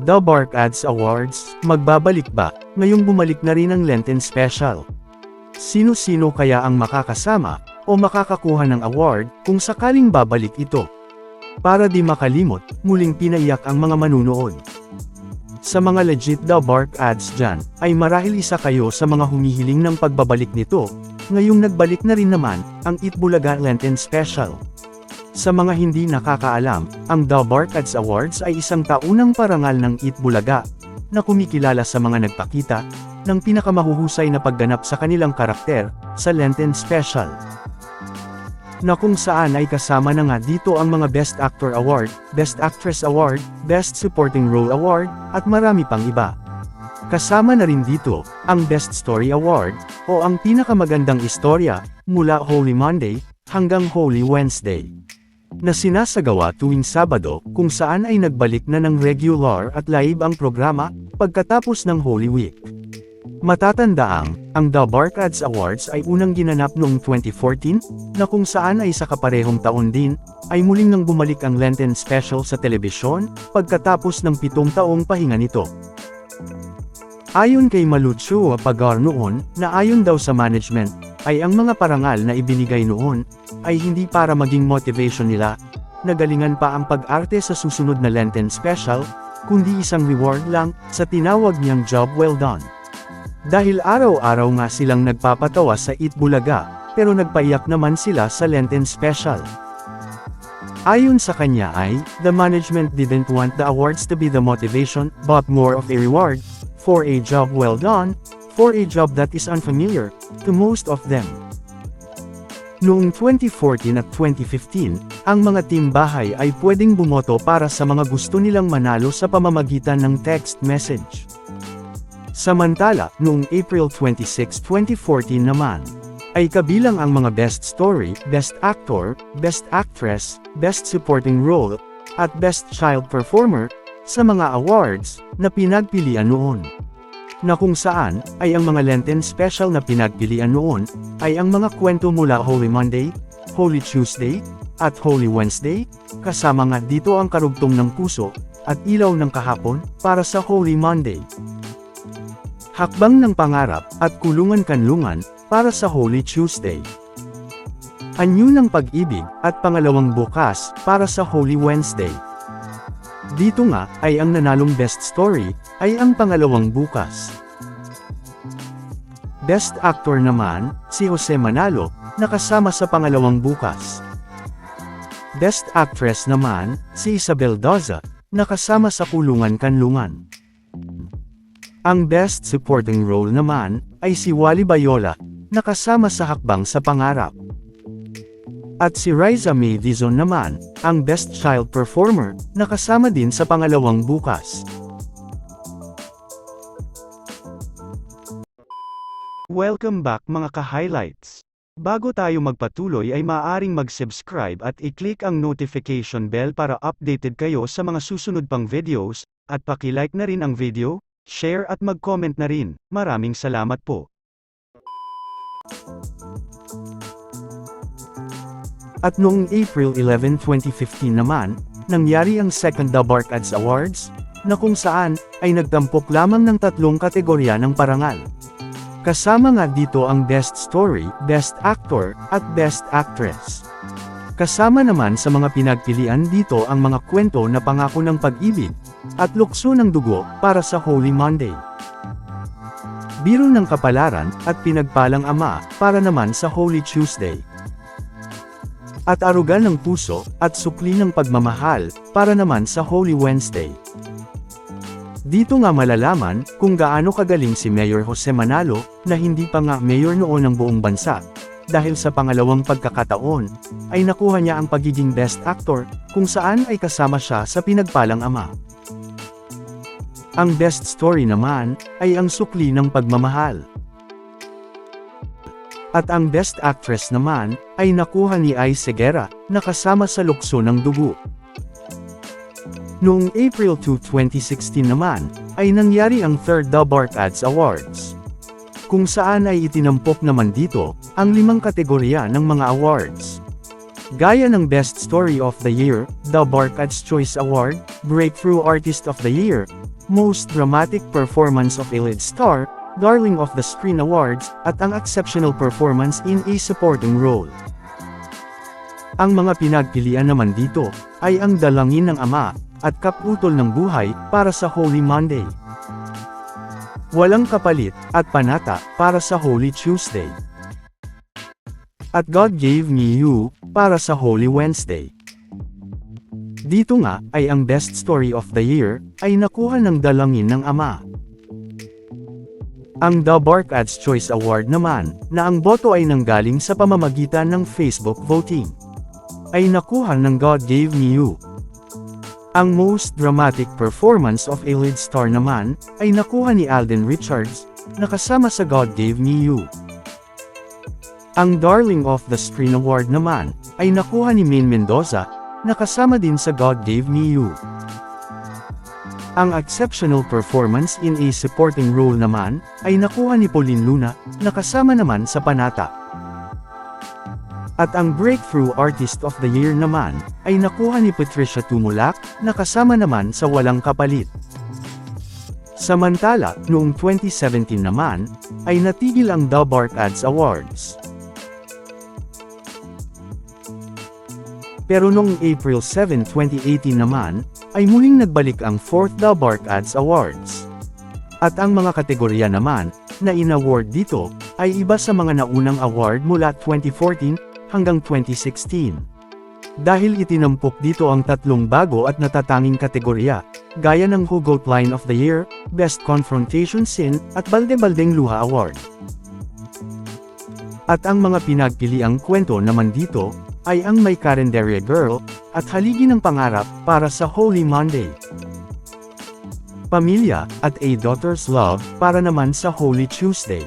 The Bark Ads Awards, magbabalik ba? Ngayong bumalik na rin ang Lenten Special. Sino-sino kaya ang makakasama o makakakuha ng award kung sakaling babalik ito? Para di makalimot, muling pinaiyak ang mga manunood. Sa mga legit The Bark ads dyan, ay marahil isa kayo sa mga humihiling ng pagbabalik nito, ngayong nagbalik na rin naman, ang Itbulaga Lenten Special. Sa mga hindi nakakaalam, ang The Ads Awards ay isang taunang parangal ng Itbulaga, na kumikilala sa mga nagpakita, ng pinakamahuhusay na pagganap sa kanilang karakter, sa Lenten Special. Na kung saan ay kasama na nga dito ang mga Best Actor Award, Best Actress Award, Best Supporting Role Award, at marami pang iba. Kasama na rin dito, ang Best Story Award, o ang pinakamagandang istorya, mula Holy Monday, hanggang Holy Wednesday. Na sinasagawa tuwing Sabado, kung saan ay nagbalik na ng regular at live ang programa, pagkatapos ng Holy Week. Matatandaang, ang The Bark Ads Awards ay unang ginanap noong 2014, na kung saan ay sa kaparehong taon din, ay muling nang bumalik ang Lenten Special sa telebisyon, pagkatapos ng pitong taong pahinga nito. Ayon kay Malucho Pagar noon, na ayon daw sa management, ay ang mga parangal na ibinigay noon, ay hindi para maging motivation nila, nagalingan pa ang pag-arte sa susunod na Lenten Special, kundi isang reward lang, sa tinawag niyang job well done. Dahil araw-araw nga silang nagpapatawa sa Itbulaga, pero nagpaiyak naman sila sa Lenten Special. Ayon sa kanya ay, the management didn't want the awards to be the motivation, but more of a reward, for a job well done, for a job that is unfamiliar, to most of them. Noong 2014 at 2015, ang mga team bahay ay pwedeng bumoto para sa mga gusto nilang manalo sa pamamagitan ng text message. Samantala, noong April 26, 2014 naman, ay kabilang ang mga Best Story, Best Actor, Best Actress, Best Supporting Role, at Best Child Performer, sa mga awards, na pinagpilian noon. Na kung saan, ay ang mga Lenten Special na pinagpilian noon, ay ang mga kwento mula Holy Monday, Holy Tuesday, at Holy Wednesday, kasama nga dito ang karugtong ng puso, at ilaw ng kahapon, para sa Holy Monday. Hakbang ng pangarap, at kulungan kanlungan, para sa Holy Tuesday. Anyo ng pag-ibig, at pangalawang bukas, para sa Holy Wednesday. Dito nga, ay ang nanalong best story, ay ang pangalawang bukas. Best actor naman, si Jose Manalo, nakasama sa pangalawang bukas. Best actress naman, si Isabel Daza, nakasama sa kulungan kanlungan. Ang best supporting role naman, ay si Wally Bayola, nakasama sa Hakbang sa Pangarap. At si Riza May Dizon naman, ang Best Child Performer, nakasama din sa pangalawang bukas. Welcome back mga ka-highlights. Bago tayo magpatuloy ay maaaring mag-subscribe at i-click ang notification bell para updated kayo sa mga susunod pang videos, at paki-like na rin ang video, share at mag-comment na rin. Maraming salamat po. At noong April 11, 2015 naman, nangyari ang second The Bark Ads Awards, na kung saan, ay nagtampok lamang ng tatlong kategorya ng parangal. Kasama nga dito ang Best Story, Best Actor, at Best Actress. Kasama naman sa mga pinagpilian dito ang mga kwento na pangako ng pag-ibig, at lukso ng dugo, para sa Holy Monday. Biro ng kapalaran, at pinagpalang ama, para naman sa Holy Tuesday at arugan ng puso, at sukli ng pagmamahal, para naman sa Holy Wednesday. Dito nga malalaman, kung gaano kagaling si Mayor Jose Manalo, na hindi pa nga mayor noon ng buong bansa. Dahil sa pangalawang pagkakataon, ay nakuha niya ang pagiging best actor, kung saan ay kasama siya sa pinagpalang ama. Ang best story naman, ay ang sukli ng pagmamahal. At ang Best Actress naman, ay nakuha ni Ai Segura, na kasama sa lukso ng dugo. Noong April 2, 2016 naman, ay nangyari ang third The Bark Ads Awards. Kung saan ay itinampok naman dito, ang limang kategorya ng mga awards. Gaya ng Best Story of the Year, The Bark Ads Choice Award, Breakthrough Artist of the Year, Most Dramatic Performance of a Lead Star, Darling of the Screen Awards, at ang Exceptional Performance in a Supporting Role. Ang mga pinagpilian naman dito, ay ang Dalangin ng Ama, at Kaputol ng Buhay, para sa Holy Monday. Walang kapalit, at panata, para sa Holy Tuesday. At God Gave Me You, para sa Holy Wednesday. Dito nga, ay ang Best Story of the Year, ay nakuha ng Dalangin ng Ama. Ang The Bark Ads Choice Award naman, na ang boto ay nanggaling sa pamamagitan ng Facebook voting, ay nakuha ng God Gave Me You. Ang Most Dramatic Performance of a Lead Star naman, ay nakuha ni Alden Richards, na kasama sa God Gave Me You. Ang Darling of the Screen Award naman, ay nakuha ni Maine Mendoza, na kasama din sa God Gave Me You. Ang Exceptional Performance in a Supporting Role naman, ay nakuha ni Pauline Luna, na kasama naman sa Panata. At ang Breakthrough Artist of the Year naman, ay nakuha ni Patricia Tumulak, na kasama naman sa Walang Kapalit. Samantala, noong 2017 naman, ay natigil ang Bark Ads Awards. Pero noong April 7, 2018 naman, ay muling nagbalik ang 4th The Bark Ads Awards. At ang mga kategorya naman, na in-award dito, ay iba sa mga naunang award mula 2014 hanggang 2016. Dahil itinampok dito ang tatlong bago at natatanging kategorya, gaya ng Hugot Line of the Year, Best Confrontation Scene, at Balde-Baldeng Luha Award. At ang mga pinagpiliang kwento naman dito, ay ang May Carinderia Girl, at Haligi ng Pangarap, para sa Holy Monday. Pamilya, at A Daughter's Love, para naman sa Holy Tuesday.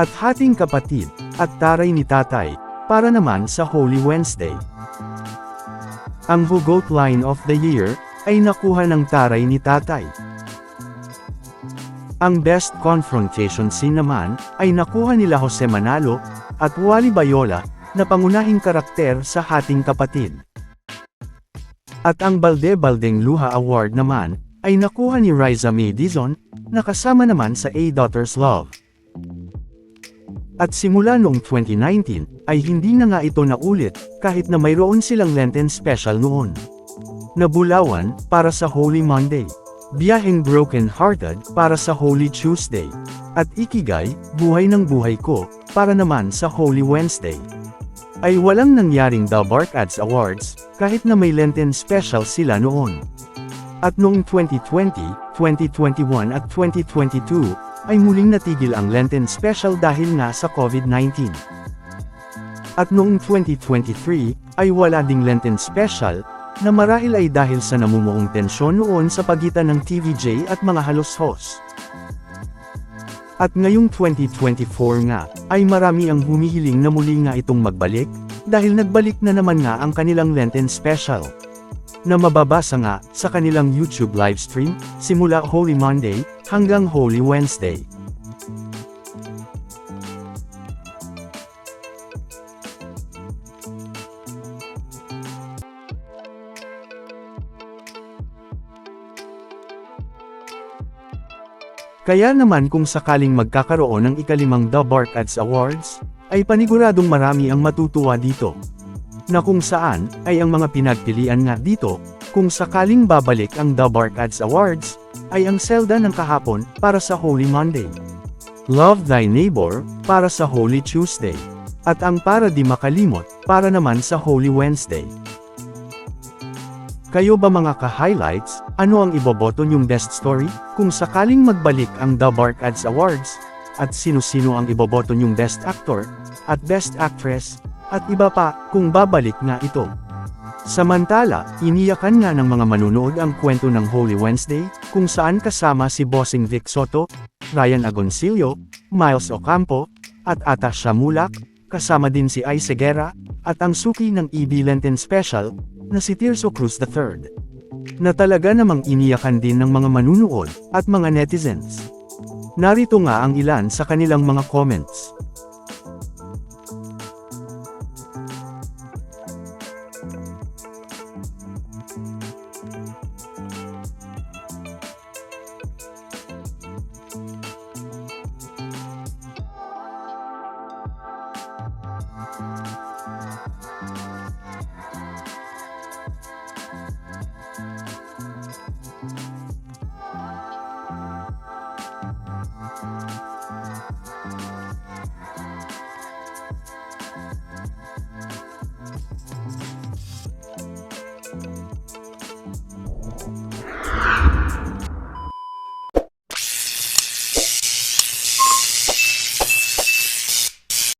At Hating Kapatid, at Taray ni Tatay, para naman sa Holy Wednesday. Ang Hugot Line of the Year, ay nakuha ng Taray ni Tatay. Ang Best Confrontation Scene naman, ay nakuha nila Jose Manalo, at Wally Bayola, na pangunahing karakter sa Hating Kapatid. At ang Balde-Baldeng Luha Award naman, ay nakuha ni Riza May Dizon, na kasama naman sa A Daughter's Love. At simula noong 2019, ay hindi na nga ito naulit, kahit na mayroon silang Lenten special noon. Nabulawan, para sa Holy Monday. Biyaheng Broken Hearted, para sa Holy Tuesday. At Ikigay, Buhay ng Buhay Ko, para naman sa Holy Wednesday. Ay walang nangyaring The Bark Ads Awards, kahit na may Lenten special sila noon. At noong 2020, 2021 at 2022, ay muling natigil ang Lenten special dahil nga sa COVID-19. At noong 2023, ay wala ding Lenten special, na marahil ay dahil sa namumuong tensyon noon sa pagitan ng TVJ at mga halos host. At ngayong 2024 nga, ay marami ang humihiling na muli nga itong magbalik, dahil nagbalik na naman nga ang kanilang Lenten special. Na mababasa nga, sa kanilang YouTube livestream, simula Holy Monday, hanggang Holy Wednesday. Kaya naman kung sakaling magkakaroon ng ikalimang The Bark Ads Awards, ay paniguradong marami ang matutuwa dito. Na kung saan, ay ang mga pinagpilian nga dito, kung sakaling babalik ang The Bark Ads Awards, ay ang Zelda ng kahapon, para sa Holy Monday. Love Thy Neighbor, para sa Holy Tuesday. At ang Para Di Makalimot, para naman sa Holy Wednesday. Kayo ba mga ka-highlights, ano ang iboboto niyong best story? Kung sakaling magbalik ang The Bark Ads Awards, at sino-sino ang iboboto niyong best actor, at best actress, at iba pa, kung babalik nga ito. Samantala, iniyakan nga ng mga manunood ang kwento ng Holy Wednesday, kung saan kasama si Bossing Vic Soto, Ryan Agoncillo, Miles Ocampo, at Ata Shamulak, kasama din si Ay Segura, at ang suki ng EB Lenten Special, na si Tirso Cruz III. Na talaga namang iniyakan din ng mga manunood at mga netizens. Narito nga ang ilan sa kanilang mga comments.